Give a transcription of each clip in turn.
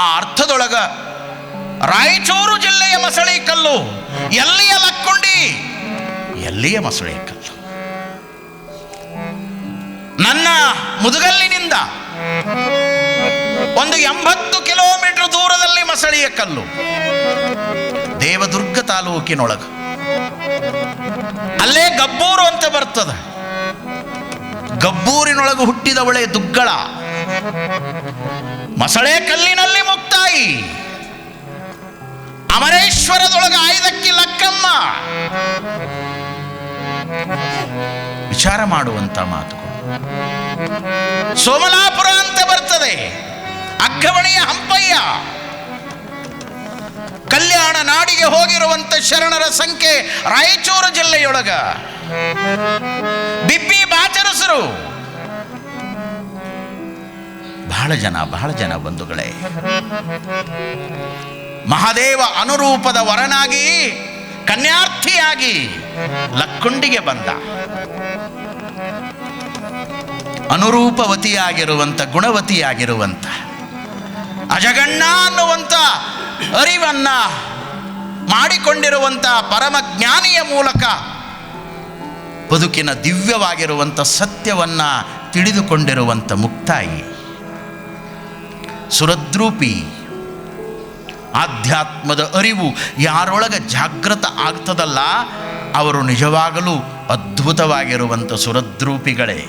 ಆ ಅರ್ಥದೊಳಗ ರಾಯಚೂರು ಜಿಲ್ಲೆಯ ಮಸಳಿ ಕಲ್ಲು, ಎಲ್ಲಿಯ ಲಕ್ಕುಂಡಿ? ಎಲ್ಲಿಯ ಮಸಳಿ ಕಲ್ಲು? ನನ್ನ ಮುದುಗಲ್ಲಿನಿಂದ ಒಂದು ಎಂಬತ್ತು ಕಿಲೋಮೀಟರ್ ದೂರದಲ್ಲಿ ಮಸಳಿಯ ಕಲ್ಲು, ದೇವದುರ್ಗ ತಾಲೂಕಿನೊಳಗ. ಅಲ್ಲೇ ಗಬ್ಬೂರು ಅಂತ ಬರ್ತದ. ಗಬ್ಬೂರಿನೊಳಗೆ ಹುಟ್ಟಿದವಳೆ ದುಗ್ಗಳ. ಮಸಳೆ ಕಲ್ಲಿನಲ್ಲಿ ಮುಕ್ತಾಯಿ. ಅಮರೇಶ್ವರದೊಳಗ ಆಯ್ದಕ್ಕೆ ಲಕ್ಕಮ್ಮ. ವಿಚಾರ ಮಾಡುವಂತ ಮಾತುಗಳು. ಸೋಮಲಾಪುರ ಅಂತ ಬರ್ತದೆ. ಅಗ್ಗವಣಿಯ ಹಂಪಯ್ಯ. ಕಲ್ಯಾಣ ನಾಡಿಗೆ ಹೋಗಿರುವಂತ ಶರಣರ ಸಂಖ್ಯೆ ರಾಯಚೂರು ಜಿಲ್ಲೆಯೊಳಗ. ಬಿಬ್ಬಿ ಬಾಚರಸರು. ಬಹಳ ಜನ ಬಹಳ ಜನ ಬಂಧುಗಳೇ. ಮಹಾದೇವ ಅನುರೂಪದ ವರನಾಗಿ, ಕನ್ಯಾರ್ಥಿಯಾಗಿ ಲಕ್ಕುಂಡಿಗೆ ಬಂದ. ಅನುರೂಪವತಿಯಾಗಿರುವಂಥ ಗುಣವತಿಯಾಗಿರುವಂಥ ಅಜಗಣ್ಣ ಅನ್ನುವಂಥ ಅರಿವನ್ನ ಮಾಡಿಕೊಂಡಿರುವಂಥ ಪರಮ ಜ್ಞಾನಿಯ ಮೂಲಕ ಬದುಕಿನ ದಿವ್ಯವಾಗಿರುವಂಥ ಸತ್ಯವನ್ನ ತಿಳಿದುಕೊಂಡಿರುವಂಥ ಮುಕ್ತಾಯಿ. ಸುರದ್ರೂಪಿ. ಆಧ್ಯಾತ್ಮದ ಅರಿವು ಯಾರೊಳಗ ಜಾಗೃತ ಆಗ್ತದಲ್ಲ, ಅವರು ನಿಜವಾಗಲೂ ಅದ್ಭುತವಾಗಿರುವಂಥ ಸುರದ್ರೂಪಿಗಳೇ.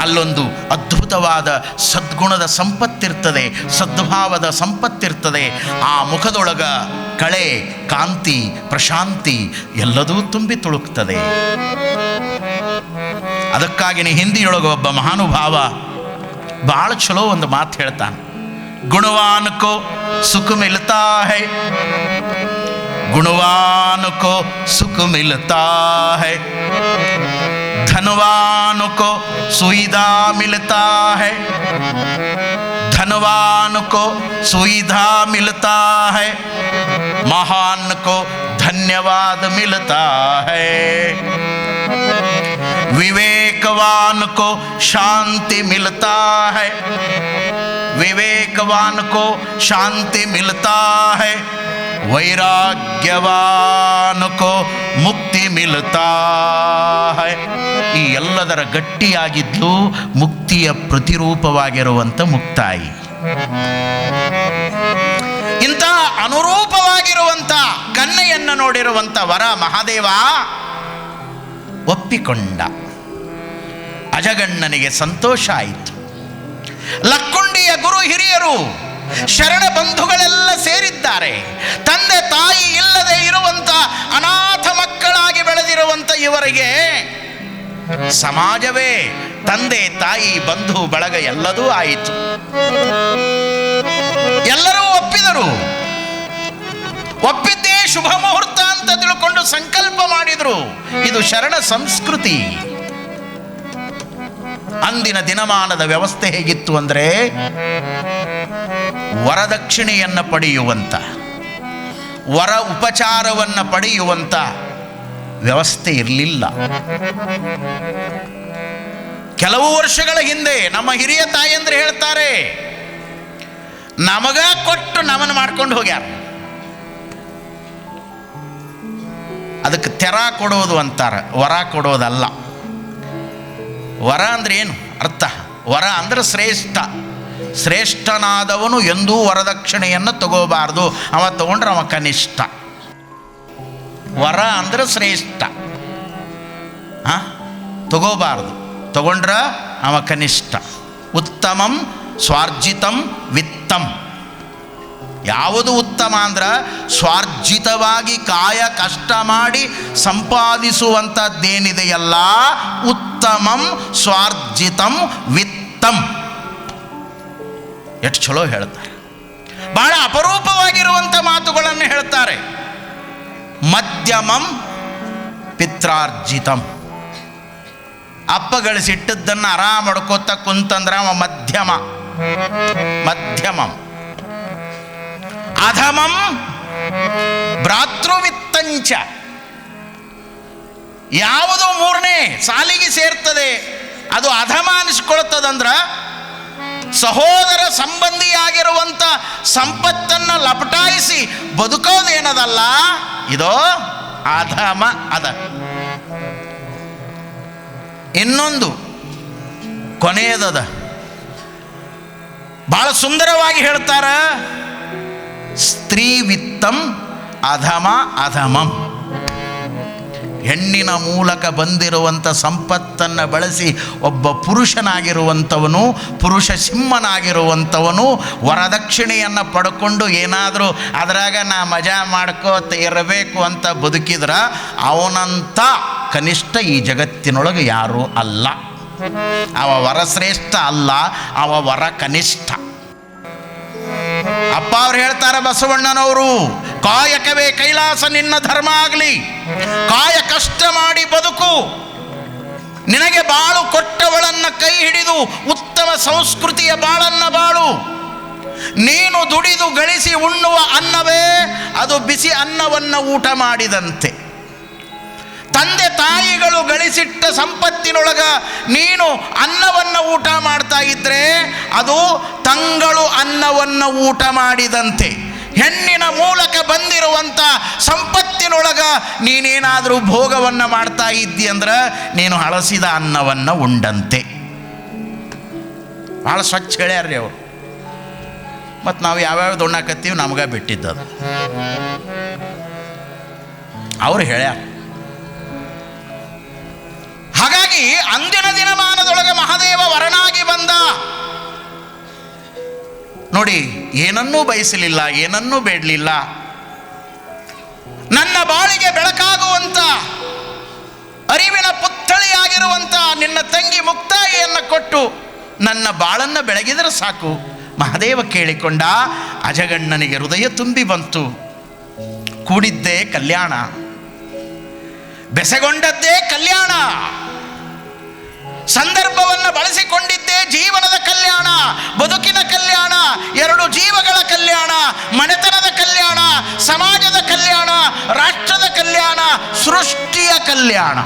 ಅಲ್ಲೊಂದು ಅದ್ಭುತವಾದ ಸದ್ಗುಣದ ಸಂಪತ್ತಿರ್ತದೆ, ಸದ್ಭಾವದ ಸಂಪತ್ತಿರ್ತದೆ. ಆ ಮುಖದೊಳಗ ಕಳೆ, ಕಾಂತಿ, ಪ್ರಶಾಂತಿ ಎಲ್ಲದೂ ತುಂಬಿ ತುಳುಕ್ತದೆ. ಅದಕ್ಕಾಗಿನೇ ಹಿಂದಿಯೊಳಗೆ ಒಬ್ಬ ಮಹಾನುಭಾವ ಭಾಳ ಚಲೋ ಒಂದು ಮಾತು ಹೇಳ್ತಾನೆ ಗುಣವಾನ್ ಕೋ ಸುಖ ಮಿಲ್ತಾ ಹೈ गुणवान को सुख मिलता है धनवान को सुविधा मिलता है धनवान को सुविधा मिलता है महान को धन्यवाद मिलता है विवेकवान को शांति मिलता है विवेकवान को शांति मिलता है ವೈರಾಗ್ಯವಾನ್ ಕೋ ಮುಕ್ತಿ ಮಿಲ್ತಾ ಹೈ ಈ ಎಲ್ಲದರ ಗಟ್ಟಿಯಾಗಿದ್ದು ಮುಕ್ತಿಯ ಪ್ರತಿರೂಪವಾಗಿರುವಂಥ ಮುಕ್ತಾಯಿ ಇಂಥ ಅನುರೂಪವಾಗಿರುವಂಥ ಕನ್ನೆಯನ್ನು ನೋಡಿರುವಂಥ ವರ ಮಹಾದೇವ ಒಪ್ಪಿಕೊಂಡ ಅಜಗಣ್ಣನಿಗೆ ಸಂತೋಷ ಆಯಿತು. ಲಕ್ಕುಂಡಿಯ ಗುರು ಹಿರಿಯರು, ಶರಣ ಬಂಧುಗಳೆಲ್ಲ ಸೇರಿದ್ದಾರೆ. ತಂದೆ ತಾಯಿ ಇಲ್ಲದೆ ಇರುವಂತ ಅನಾಥ ಮಕ್ಕಳಾಗಿ ಬೆಳೆದಿರುವಂತ ಇವರಿಗೆ ಸಮಾಜವೇ, ತಂದೆ ತಾಯಿ ಬಂಧು ಬಳಗ ಎಲ್ಲದೂ ಆಯಿತು. ಎಲ್ಲರೂ ಒಪ್ಪಿದರು. ಒಪ್ಪಿದ್ದೇ ಶುಭ ಮುಹೂರ್ತ ಅಂತ ತಿಳ್ಕೊಂಡು ಸಂಕಲ್ಪ ಮಾಡಿದ್ರು. ಇದು ಶರಣ ಸಂಸ್ಕೃತಿ. ಅಂದಿನ ದಿನಮಾನದ ವ್ಯವಸ್ಥೆ ಹೇಗಿತ್ತು ಅಂದರೆ ವರದಕ್ಷಿಣೆಯನ್ನು ಪಡೆಯುವಂತ, ವರ ಉಪಚಾರವನ್ನು ಪಡೆಯುವಂತ ವ್ಯವಸ್ಥೆ ಇರಲಿಲ್ಲ. ಕೆಲವು ವರ್ಷಗಳ ಹಿಂದೆ ನಮ್ಮ ಹಿರಿಯ ತಾಯಂದ್ರೆ ಹೇಳ್ತಾರೆ, ನಮಗ ಕೊಟ್ಟು ನಮನ ಮಾಡ್ಕೊಂಡು ಹೋಗ್ಯಾರ. ಅದಕ್ಕೆ ತೆರ ಕೊಡೋದು ಅಂತಾರೆ, ವರ ಕೊಡೋದಲ್ಲ. ವರ ಅಂದ್ರೆ ಏನು? ಅರ್ಥ. ವರ ಅಂದ್ರೆ ಶ್ರೇಷ್ಠ. ಶ್ರೇಷ್ಠನಾದವನು ಎಂದೂ ವರದಕ್ಷಿಣೆಯನ್ನು ತಗೋಬಾರ್ದು. ಅವ ತಗೊಂಡ್ರೆ ಅವ ಕನಿಷ್ಠ. ವರ ಅಂದ್ರೆ ಶ್ರೇಷ್ಠ. ಆ? ತಗೋಬಾರ್ದು. ತಗೊಂಡ್ರ ಅವ ಕನಿಷ್ಠ. ಉತ್ತಮಂ ಸ್ವಾರ್ಜಿತಂ ವಿತ್ತಂ. ಯಾವುದು ಉತ್ತಮ ಅಂದ್ರೆ ಸ್ವಾರ್ಜಿತವಾಗಿ ಕಾಯ ಕಷ್ಟ ಮಾಡಿ ಸಂಪಾದಿಸುವಂಥದ್ದೇನಿದೆಯಲ್ಲ ಉತ್ತಮಂ, ಸ್ವಾರ್ಜಿತಂ, ವಿತ್ತಂ. ಎಷ್ಟು ಚಲೋ ಹೇಳ್ತಾರೆ. ಬಹಳ ಅಪರೂಪವಾಗಿರುವಂಥ ಮಾತುಗಳನ್ನು ಹೇಳ್ತಾರೆ. ಮಧ್ಯಮಂ, ಪಿತ್ರಾರ್ಜಿತಂ. ಅಪ್ಪ ಗಳಿಸಿಟ್ಟದ್ದನ್ನು ಆರಾಮ ಮಾಡ್ಕೋತ ಕುಂತಂದ್ರೆ ಮಧ್ಯಮ. ಮಧ್ಯಮಂ. ಅಧಮಂ ಭ್ರಾತೃವಿತ್ತಂಚ ಯಾವುದು ಮೂರನೇ ಸಾಲಿಗೆ ಸೇರ್ತದೆ. ಅದು ಅಧಮ ಅನಿಸ್ಕೊಳ್ತದಂದ್ರ ಸಹೋದರ ಸಂಬಂಧಿಯಾಗಿರುವಂಥ ಸಂಪತ್ತನ್ನು ಲಪಟಾಯಿಸಿ ಬದುಕೋದೇನದಲ್ಲ? ಇದೋ ಅಧಮ ಅದ. ಇನ್ನೊಂದು ಕೊನೆಯದದ. ಬಹಳ ಸುಂದರವಾಗಿ ಹೇಳ್ತಾರ ಸ್ತ್ರೀ ವಿತ್ತಂ ಅಧಮ ಅಧಮಂ. ಹೆಣ್ಣಿನ ಮೂಲಕ ಬಂದಿರುವಂಥ ಸಂಪತ್ತನ್ನು ಬಳಸಿ ಒಬ್ಬ ಪುರುಷನಾಗಿರುವಂಥವನು, ಪುರುಷ ಸಿಂಹನಾಗಿರುವಂಥವನು ವರದಕ್ಷಿಣೆಯನ್ನು ಪಡ್ಕೊಂಡು ಏನಾದರೂ ಅದರಾಗ ನಾ ಮಜಾ ಮಾಡ್ಕೋತ ಇರಬೇಕು ಅಂತ ಬದುಕಿದ್ರ ಅವನಂತ ಕನಿಷ್ಠ ಈ ಜಗತ್ತಿನೊಳಗೆ ಯಾರೂ ಅಲ್ಲ. ಅವ ವರಶ್ರೇಷ್ಠ ಅಲ್ಲ, ಅವ ವರ ಕನಿಷ್ಠ ಅಪ್ಪ ಅವ್ರು ಹೇಳ್ತಾರೆ ಬಸವಣ್ಣನವರು, ಕಾಯಕವೇ ಕೈಲಾಸ ನಿನ್ನ ಧರ್ಮ ಆಗಲಿ. ಕಾಯ ಕಷ್ಟ ಮಾಡಿ ಬದುಕು. ನಿನಗೆ ಬಾಳು ಕೊಟ್ಟವಳನ್ನ ಕೈ ಹಿಡಿದು ಉತ್ತಮ ಸಂಸ್ಕೃತಿಯ ಬಾಳನ್ನ ಬಾಳು. ನೀನು ದುಡಿದು ಗಳಿಸಿ ಉಣ್ಣುವ ಅನ್ನವೇ, ಅದು ಬಿಸಿ ಅನ್ನವನ್ನು ಊಟ ಮಾಡಿದಂತೆ. ತಂದೆ ತಾಯಿಗಳು ಗಳಿಸಿಟ್ಟ ಸಂಪತ್ತಿನೊಳಗ ನೀನು ಅನ್ನವನ್ನು ಊಟ ಮಾಡ್ತಾ ಇದ್ರೆ ಅದು ತಂಗಳು ಅನ್ನವನ್ನು ಊಟ ಮಾಡಿದಂತೆ. ಹೆಣ್ಣಿನ ಮೂಲಕ ಬಂದಿರುವಂಥ ಸಂಪತ್ತಿನೊಳಗ ನೀನೇನಾದರೂ ಭೋಗವನ್ನು ಮಾಡ್ತಾ ಇದ್ದಿ ಅಂದ್ರೆ ನೀನು ಹಳಸಿದ ಅನ್ನವನ್ನು ಉಂಡಂತೆ. ಭಾಳ ಸ್ವಚ್ಛ ಹೇಳ್ಯಾರ್ರಿ ಅವರು. ಮತ್ತು ನಾವು ಯಾವ್ಯಾವ ಉಣ್ಣಾಕತ್ತೀವಿ ನಮ್ಗೆ ಬಿಟ್ಟಿದ್ದದು. ಅವ್ರು ಹೇಳ್ಯಾರ. ಅಂದಿನ ದಿನಮಾನದೊಳಗೆ ಮಹಾದೇವ ವರನಾಗಿ ಬಂದ. ನೋಡಿ, ಏನನ್ನೂ ಬಯಸಲಿಲ್ಲ, ಏನನ್ನೂ ಬೇಡಲಿಲ್ಲ. ನನ್ನ ಬಾಳಿಗೆ ಬೆಳಕಾಗುವಂತ, ಅರಿವಿನ ಪುತ್ಥಳಿಯಾಗಿರುವಂತ ನಿನ್ನ ತಂಗಿ ಮುಕ್ತಾಯಿಯನ್ನು ಕೊಟ್ಟು ನನ್ನ ಬಾಳನ್ನು ಬೆಳಗಿದರೆ ಸಾಕು. ಮಹಾದೇವ ಕೇಳಿಕೊಂಡ, ಅಜಗಣ್ಣನಿಗೆ ಹೃದಯ ತುಂಬಿ ಬಂತು. ಕೂಡಿದ್ದೇ ಕಲ್ಯಾಣ. ಬೆಸಗೊಂಡದ್ದೇ ಕಲ್ಯಾಣ. ಸಂದರ್ಭವನ್ನು ಬಳಸಿಕೊಂಡಿದ್ದೇ ಜೀವನದ ಕಲ್ಯಾಣ, ಬದುಕಿನ ಕಲ್ಯಾಣ, ಎರಡು ಜೀವಗಳ ಕಲ್ಯಾಣ, ಮನೆತನದ ಕಲ್ಯಾಣ, ಸಮಾಜದ ಕಲ್ಯಾಣ, ರಾಷ್ಟ್ರದ ಕಲ್ಯಾಣ, ಸೃಷ್ಟಿಯ ಕಲ್ಯಾಣ.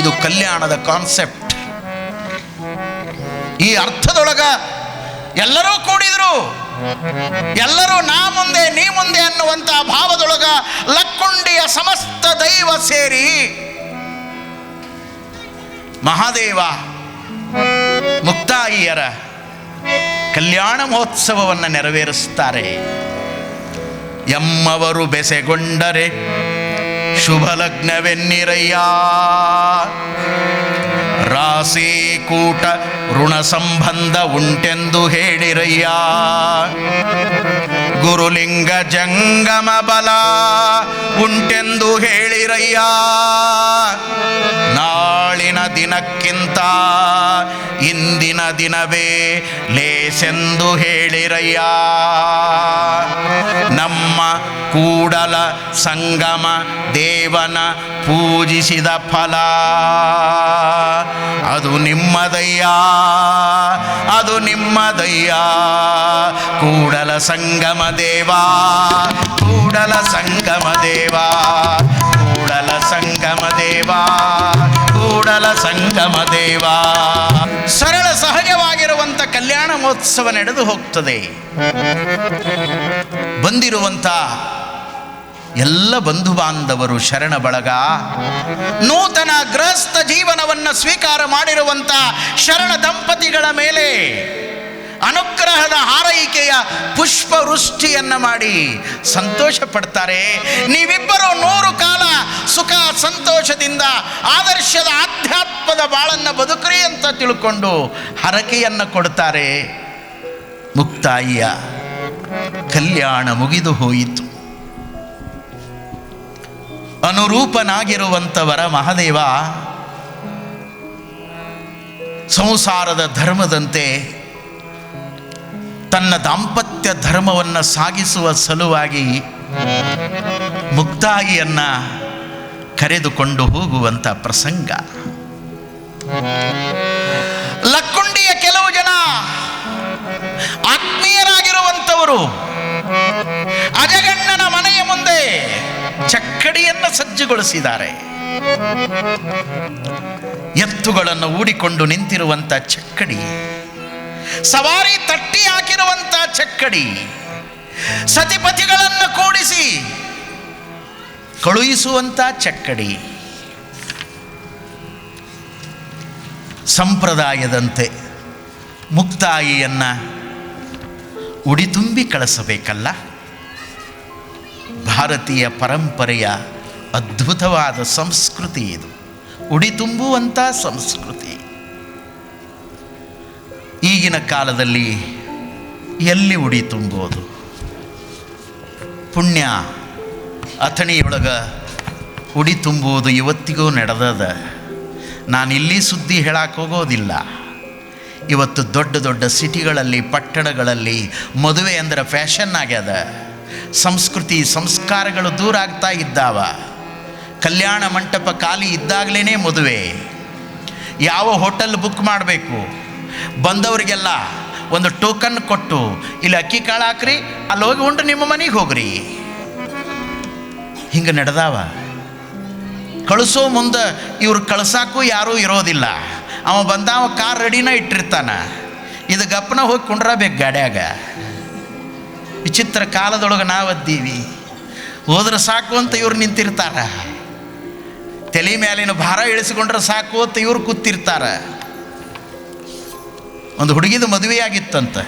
ಇದು ಕಲ್ಯಾಣದ ಕಾನ್ಸೆಪ್ಟ್ ಈ ಅರ್ಥದೊಳಗ ಎಲ್ಲರೂ ಕೂಡಿದ್ರು. ಎಲ್ಲರೂ ನಾ ಮುಂದೆ, ನೀ ಮುಂದೆ ಅನ್ನುವಂತಹ ಭಾವದೊಳಗ ಲಕ್ಕುಂಡಿಯ ಸಮಸ್ತ ದೈವ ಸೇರಿ ಮಹಾದೇವ, ಮುಕ್ತಾಯಿಯರ ಕಲ್ಯಾಣ ಮಹೋತ್ಸವವನ್ನು ನೆರವೇರಿಸ್ತಾರೆ ಎಮ್ಮವರು ಬೆಸೆಗೊಂಡರೆ ಶುಭ ಲಗ್ನವೆನ್ನಿರಯ್ಯ. ರಾಸಿ ಕೂಟ ಋಣ ಸಂಬಂಧ ಉಂಟೆಂದು ಹೇಳಿರಯ್ಯ. ಗುರುಲಿಂಗ ಜಂಗಮ ಬಲ ಉಂಟೆಂದು ಹೇಳಿರಯ್ಯ. ನಾಳಿನ ದಿನಕ್ಕಿಂತ ಇಂದಿನ ದಿನವೇ ಲೇಸೆಂದು ಹೇಳಿರಯ್ಯ. ನಮ್ಮ ಕೂಡಲ ಸಂಗಮ ದೇವನ ಪೂಜಿಸಿದ ಫಲ. ಅದು ನಿಮ್ಮದಯ್ಯ ಅದು ನಿಮ್ಮದಯ್ಯ. ಕೂಡಲ ಸಂಗಮ ದೇವಾ, ಕೂಡಲ ಸಂಗಮ ದೇವಾ, ಕೂಡಲ ಸಂಗಮ ದೇವ. ಕೂಡಲ ಸಂಗಮ ದೇವ. ಸರಳ ಸಹಜವಾಗಿರುವಂಥ ಕಲ್ಯಾಣ ಮಹೋತ್ಸವ ನಡೆದು ಹೋಗ್ತದೆ. ಬಂದಿರುವಂಥ ಎಲ್ಲ ಬಂಧು ಬಾಂಧವರು ಶರಣ ಬಳಗ, ನೂತನ ಗೃಹಸ್ಥ ಜೀವನವನ್ನು ಸ್ವೀಕಾರ ಮಾಡಿರುವಂಥ ಶರಣ ದಂಪತಿಗಳ ಮೇಲೆ ಅನುಗ್ರಹದ ಹಾರೈಕೆಯ ಪುಷ್ಪವೃಷ್ಟಿಯನ್ನು ಮಾಡಿ ಸಂತೋಷ ಪಡ್ತಾರೆ. ನೀವಿಬ್ಬರು ನೂರು ಕಾಲ ಸುಖ ಸಂತೋಷದಿಂದ ಆದರ್ಶದ ಆಧ್ಯಾತ್ಮದ ಬಾಳನ್ನು ಬದುಕ್ರಿ ಅಂತ ತಿಳ್ಕೊಂಡು ಹರಕೆಯನ್ನು ಕೊಡ್ತಾರೆ. ಮುಕ್ತಾಯಿಯ ಕಲ್ಯಾಣ ಮುಗಿದು ಹೋಯಿತು. ಅನುರೂಪನಾಗಿರುವಂಥವರ ಮಹಾದೇವ ಸಂಸಾರದ ಧರ್ಮದಂತೆ ತನ್ನ ದಾಂಪತ್ಯ ಧರ್ಮವನ್ನು ಸಾಗಿಸುವ ಸಲುವಾಗಿ ಮುಕ್ತಾಯಿಯನ್ನ ಕರೆದುಕೊಂಡು ಹೋಗುವಂಥ ಪ್ರಸಂಗ. ಲಕ್ಕುಂಡಿಯ ಕೆಲವು ಜನ ಆತ್ಮೀಯರಾಗಿರುವಂಥವರು ಅಜಗಣ್ಣನ ಮನೆಯ ಮುಂದೆ ಚಕ್ಕಡಿಯನ್ನು ಸಜ್ಜುಗೊಳಿಸಿದ್ದಾರೆ. ಎತ್ತುಗಳನ್ನು ಊಡಿಕೊಂಡು ನಿಂತಿರುವಂಥ ಚಕ್ಕಡಿ ಸವಾರಿ ತಟ್ಟಿ ಹಾಕಿರುವಂಥ ಚಕ್ಕಡಿ. ಸತಿಪತಿಗಳನ್ನು ಕೂಡಿಸಿ ಕಳುಹಿಸುವಂಥ ಚಕ್ಕಡಿ. ಸಂಪ್ರದಾಯದಂತೆ ಮುಕ್ತಾಯಿಯನ್ನು ಉಡಿತುಂಬಿ ಕಳಿಸಬೇಕಲ್ಲ? ಭಾರತೀಯ ಪರಂಪರೆಯ ಅದ್ಭುತವಾದ ಸಂಸ್ಕೃತಿ ಇದು. ಉಡಿತುಂಬುವಂಥ ಸಂಸ್ಕೃತಿ. ಈಗಿನ ಕಾಲದಲ್ಲಿ ಎಲ್ಲಿ ಉಡಿ ತುಂಬೋದು ಪುಣ್ಯ ಅಥಣಿಯೊಳಗ ಉಡಿ ತುಂಬುವುದು ಇವತ್ತಿಗೂ ನಡೆದದ. ನಾನು ಇಲ್ಲಿ ಸುದ್ದಿ ಹೇಳಕ್ಕೆ ಹೋಗೋದಿಲ್ಲ. ಇವತ್ತು ದೊಡ್ಡ ದೊಡ್ಡ ಸಿಟಿಗಳಲ್ಲಿ, ಪಟ್ಟಣಗಳಲ್ಲಿ ಮದುವೆ ಅಂದ್ರೆ ಫ್ಯಾಷನ್ ಆಗ್ಯದ. ಸಂಸ್ಕೃತಿ, ಸಂಸ್ಕಾರಗಳು ದೂರ ಆಗ್ತಾ ಇದ್ದಾವ. ಕಲ್ಯಾಣ ಮಂಟಪ ಖಾಲಿ ಇದ್ದಾಗಲೇ ಮದುವೆ. ಯಾವ ಹೋಟೆಲ್ ಬುಕ್ ಮಾಡಬೇಕು? ಬಂದವರಿಗೆಲ್ಲ ಒಂದು ಟೋಕನ್ ಕೊಟ್ಟು, ಇಲ್ಲಿ ಅಕ್ಕಿ ಕಾಳು ಹಾಕ್ರಿ, ಅಲ್ಲಿ ಹೋಗಿ ಉಂಡು ನಿಮ್ಮ ಮನೆಗೆ ಹೋಗ್ರಿ. ಹಿಂಗೆ ನಡೆದಾವ. ಕಳಿಸೋ ಮುಂದೆ ಇವ್ರು ಕಳ್ಸಾಕು ಯಾರೂ ಇರೋದಿಲ್ಲ. ಅವ ಬಂದಾವ ಕಾರ್ ರೆಡಿನ ಇಟ್ಟಿರ್ತಾನ. ಇದು ಗಪ್ಪನ ಹೋಗಿ ಕುಂಡ್ರಬೇಕು ಗಾಡ್ಯಾಗ. ವಿಚಿತ್ರ ಕಾಲದೊಳಗೆ ನಾವದ್ದೀವಿ. ಹೋದ್ರೆ ಸಾಕು ಅಂತ ಇವ್ರು ನಿಂತಿರ್ತಾರ. ತಲೆ ಮೇಲಿನ ಭಾರ ಇಳಿಸಿಕೊಂಡ್ರೆ ಸಾಕು ಅಂತ ಇವ್ರು ಕೂತಿರ್ತಾರ. ಒಂದು ಹುಡುಗಿದು ಮದುವೆಯಾಗಿತ್ತಂತೆ.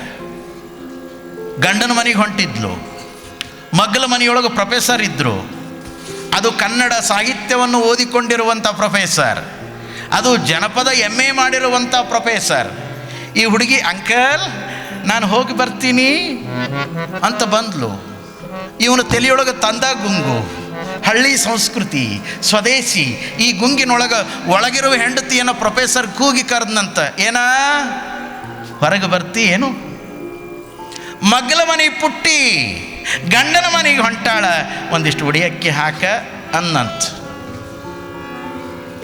ಗಂಡನ ಮನೆಗೆ ಹೊಂಟಿದ್ಲು. ಮಗ್ಗಲ ಮನೆಯೊಳಗೆ ಪ್ರೊಫೆಸರ್ ಇದ್ದರು ಅದು ಕನ್ನಡ ಸಾಹಿತ್ಯವನ್ನು ಓದಿಕೊಂಡಿರುವಂಥ ಪ್ರೊಫೆಸರ್ ಅದು ಜನಪದ ಎಂ ಎ ಮಾಡಿರುವಂಥ ಪ್ರೊಫೆಸರ್ ಈ ಹುಡುಗಿ, ಅಂಕಲ್, ನಾನು ಹೋಗಿ ಬರ್ತೀನಿ ಅಂತ ಬಂದ್ಲು. ಇವನು ತಲೆಯೊಳಗೆ ತಂದ ಗುಂಗು. ಹಳ್ಳಿ ಸಂಸ್ಕೃತಿ, ಸ್ವದೇಶಿ, ಈ ಗುಂಗಿನೊಳಗೆ ಒಳಗಿರುವ ಹೆಂಡತಿಯನ್ನು ಪ್ರೊಫೆಸರ್ ಕೂಗಿ ಕರೆದಂತ ಏನಾ? ಹೊರಗೆ ಬರ್ತಿ ಏನು? ಮಗ್ಲ ಮನೆ ಪುಟ್ಟಿ, ಗಂಡನ ಮನೆಗೆ ಹೊಂಟಾಳ, ಒಂದಿಷ್ಟು ಉಡಿಯಕ್ಕೆ ಹಾಕ ಅನ್ನಂತ.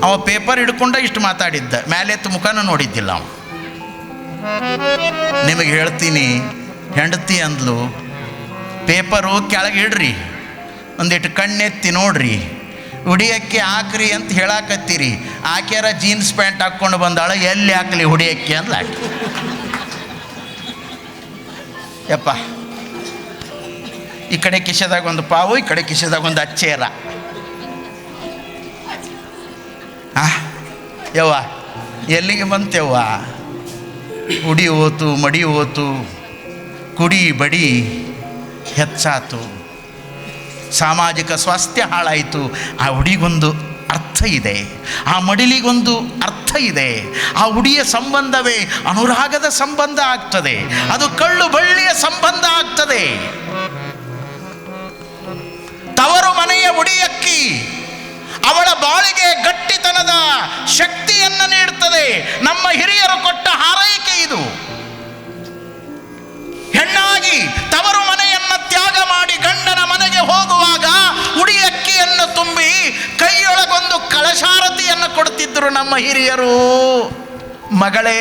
ಅವ ಪೇಪರ್ ಹಿಡ್ಕೊಂಡ ಇಷ್ಟು ಮಾತಾಡಿದ್ದ ಮೇಲೆತ್ತು ಮುಖನ ನೋಡಿದ್ದಿಲ್ಲ ಅವ. ನಿಮಗೆ ಹೇಳ್ತೀನಿ, ಹೆಂಡತಿ ಅಂದ್ಲು, ಪೇಪರು ಕೆಳಗೆ ಇಡ್ರಿ ಒಂದಿಟ್ಟು ಕಣ್ಣೆತ್ತಿ ನೋಡ್ರಿ, ಹುಡಿಯಕ್ಕೆ ಹಾಕ್ರಿ ಅಂತ ಹೇಳಾಕತ್ತೀರಿ. ಆಕ್ಯಾರ ಜೀನ್ಸ್ ಪ್ಯಾಂಟ್ ಹಾಕ್ಕೊಂಡು ಬಂದಾಳ, ಎಲ್ಲಿ ಹಾಕ್ಲಿ ಹುಡಿಯಕ್ಕೆ ಅಂದ್ಲ ಆಕೆ ಯಪ್ಪ. ಈ ಕಡೆ ಕಿಶೆದಾಗ ಒಂದು ಪಾವು, ಈ ಕಡೆ ಕಿಶೆದಾಗ ಒಂದು ಅಚ್ಚೇರ. ಆ? ಯವ್ವ, ಎಲ್ಲಿಗೆ ಬಂತೆವ್ವ? ಉಡಿ ಹೋತು, ಮಡಿ ಹೋತು, ಕುಡಿ ಬಡಿ, ಹೆಚ್ಚಾತು. ಸಾಮಾಜಿಕ ಸ್ವಾಸ್ಥ್ಯ ಹಾಳಾಯಿತು. ಆ ಉಡಿಗೊಂದು ಅರ್ಥ ಇದೆ. ಆ ಮಡಿಲಿಗೊಂದು ಅರ್ಥ ಇದೆ. ಆ ಉಡಿಯ ಸಂಬಂಧವೇ ಅನುರಾಗದ ಸಂಬಂಧ ಆಗ್ತದೆ. ಅದು ಕಳ್ಳು ಬಳ್ಳಿಯ ಸಂಬಂಧ ಆಗ್ತದೆ. ತವರು ಮನೆಯ ಉಡಿಯಕ್ಕಿ ಅವಳ ಬಾಳಿಗೆ ಗಟ್ಟಿತನದ ಶಕ್ತಿಯನ್ನು ನೀಡುತ್ತದೆ ನಮ್ಮ ಹಿರಿಯರು ಕೊಟ್ಟ ಹಾರೈಕೆ ಇದು. ಹೆಣ್ಣಾಗಿ ತವರು ಮನೆಯನ್ನ ತ್ಯಾಗ ಮಾಡಿ ಗಂಡನ ನಮ್ಮ ಹಿರಿಯರು. ಮಗಳೇ,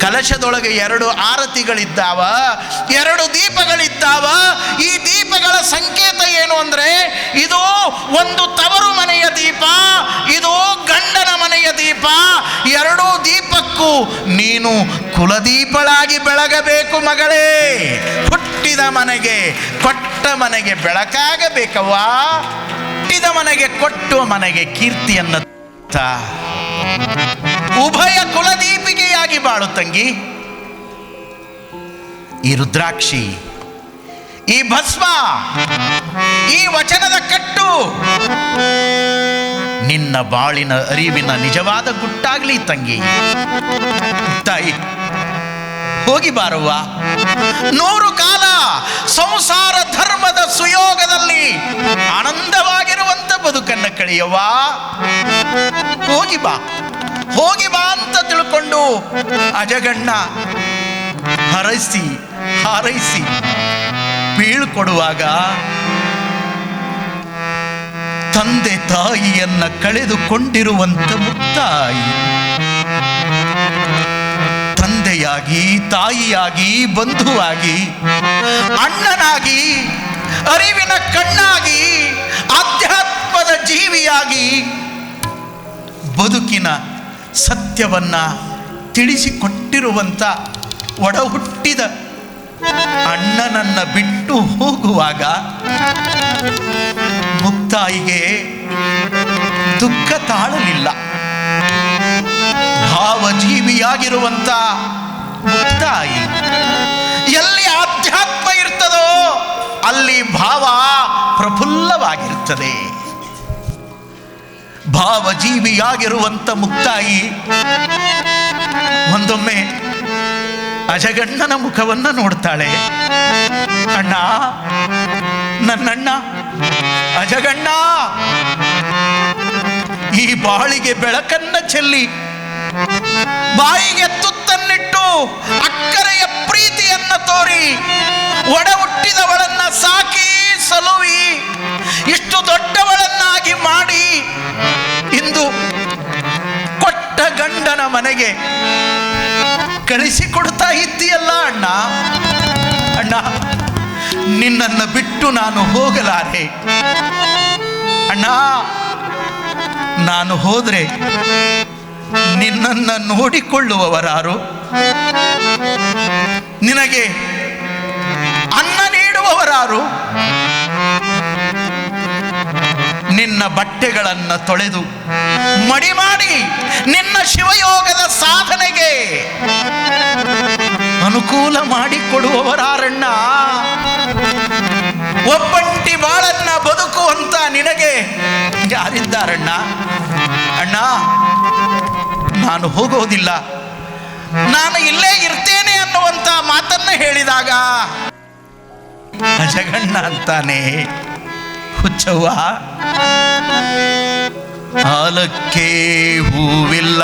ಕಲಶದೊಳಗೆ ಎರಡು ಆರತಿಗಳಿದ್ದಾವ, ಎರಡು ದೀಪಗಳಿದ್ದಾವ. ಈ ದೀಪಗಳ ಸಂಕೇತ ಏನು ಅಂದರೆ, ಇದು ಒಂದು ತವರು ಮನೆಯ ದೀಪ, ಇದು ಗಂಡನ ಮನೆಯ ದೀಪ. ಎರಡೂ ದೀಪಕ್ಕೂ ನೀನು ಕುಲದೀಪಳಾಗಿ ಬೆಳಗಬೇಕು ಮಗಳೇ. ಹುಟ್ಟಿದ ಮನೆಗೆ ಕೊಟ್ಟ ಮನೆಗೆ ಬೆಳಕಾಗಬೇಕವ್ವ. ಹುಟ್ಟಿದ ಮನೆಗೆ ಕೊಟ್ಟು ಮನೆಗೆ ಕೀರ್ತಿಯನ್ನು ತ. ಉಭಯ ಕುಲದೀಪಿಗೆಯಾಗಿ ಬಾಳು ತಂಗಿ. ಈ ರುದ್ರಾಕ್ಷಿ, ಈ ಭಸ್ಮ, ಈ ವಚನದ ಕಟ್ಟು ನಿನ್ನ ಬಾಳಿನ ಅರಿವಿನ ನಿಜವಾದ ಗುಟ್ಟಾಗ್ಲಿ ತಂಗಿ. ತಾಯಿ, ಹೋಗಿ ಬಾರುವ ನೂರು ಕಾಲ ಸಂಸಾರ ಧರ್ಮದ ಸುಯೋಗದಲ್ಲಿ ಆನಂದವಾಗಿರುವಂತ ಬದುಕನ್ನು ಕಳೆಯವ್ವ? ಹೋಗಿ ಬಾ. ಹೋಗಿ ಬಾ ಅಂತ ತಿಳ್ಕೊಂಡು ಅಜಗಣ್ಣ ಹರಸಿ, ಹಾರೈಸಿ ಬೀಳ್ಕೊಡುವಾಗ ತಂದೆ ತಾಯಿಯನ್ನ ಕಳೆದುಕೊಂಡಿರುವಂತ ಮುಕ್ತಾಯಿ. ತಂದೆಯಾಗಿ, ತಾಯಿಯಾಗಿ, ಬಂಧುವಾಗಿ, ಅಣ್ಣನಾಗಿ, ಅರಿವಿನ ಕಣ್ಣಾಗಿ ಆಧ್ಯಾತ್ಮದ ಜೀವಿಯಾಗಿ ಬದುಕಿನ ಸತ್ಯವನ್ನು ತಿಳಿಸಿಕೊಟ್ಟಿರುವಂಥ ಒಡಹುಟ್ಟಿದ ಅಣ್ಣನನ್ನ ಬಿಟ್ಟು ಹೋಗುವಾಗ ಮುಕ್ತಾಯಿಗೆ ದುಃಖ ತಾಳಲಿಲ್ಲ. ಭಾವಜೀವಿಯಾಗಿರುವಂಥ ಮುಕ್ತಾಯಿ ಎಲ್ಲಿ ಆಧ್ಯಾತ್ಮ ಇರ್ತದೋ ಅಲ್ಲಿ ಭಾವ ಪ್ರಫುಲ್ಲವಾಗಿರುತ್ತದೆ ಭಾವಜೀವಿಯಾಗಿರುವಂಥ ಮುಕ್ತಾಯಿ. ಒಂದೊಮ್ಮೆ ಅಜಗಣ್ಣನ ಮುಖವನ್ನ ನೋಡ್ತಾಳೆ. ಅಣ್ಣ, ನನ್ನಣ್ಣ, ಅಜಗಣ್ಣ, ಈ ಬಾಳಿಗೆ ಬೆಳಕನ್ನ ಚೆಲ್ಲಿ, ಬಾಯಿಗೆ ತುತ್ತನ್ನಿಟ್ಟು ಅಕ್ಕರೆಯ ಪ್ರೀತಿಯನ್ನ ತೋರಿ ಒಡ ಹುಟ್ಟಿದವಳನ್ನ ಸಾಕಿ ಸಲುವಿ, ಇಷ್ಟು ದೊಡ್ಡವಳನ್ನಾಗಿ ಮಾಡಿ ಇಂದು ಕೊಟ್ಟ ಗಂಡನ ಮನೆಗೆ ಕಳಿಸಿಕೊಡ್ತಾ ಇದ್ದೀಯಲ್ಲ ಅಣ್ಣ. ಅಣ್ಣ, ನಿನ್ನನ್ನು ಬಿಟ್ಟು ನಾನು ಹೋಗಲಾರೆ. ಅಣ್ಣ, ನಾನು ಹೋದ್ರೆ ನಿನ್ನನ್ನು ನೋಡಿಕೊಳ್ಳುವವರಾರು? ನಿನಗೆ ಅನ್ನ ನೀಡುವವರಾರು? ನಿನ್ನ ಬಟ್ಟೆಗಳನ್ನು ತೊಳೆದು ಮಡಿ ಮಾಡಿ ನಿನ್ನ ಶಿವಯೋಗದ ಸಾಧನೆಗೆ ಅನುಕೂಲ ಮಾಡಿಕೊಡುವವರಾರಣ್ಣ ಒಬ್ಬಂಟಿ ಬಾಳನ್ನ ಬದುಕುವಂತ ನಿನಗೆ ಯಾರಿದ್ದಾರಣ್ಣ ಅಣ್ಣ, ನಾನು ಹೋಗೋದಿಲ್ಲ. ನಾನು ಇಲ್ಲೇ ಇರ್ತೇನೆ ಅನ್ನುವಂತ ಮಾತನ್ನ ಹೇಳಿದಾಗ ಜಗಣ್ಣ ಅಂತಾನೆ ಹುಚ್ಚವ್ವ ಹಾಲಕ್ಕೆ ಹೂವಿಲ್ಲ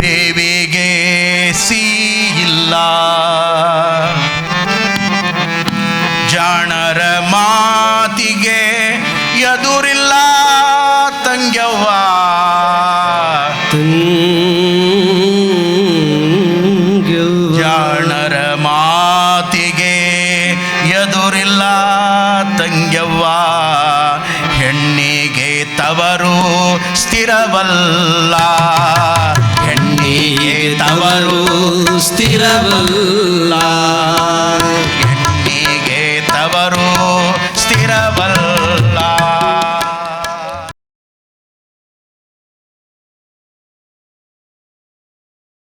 ಬೇವಿಗೆ ಸಿಹಿಲ್ಲ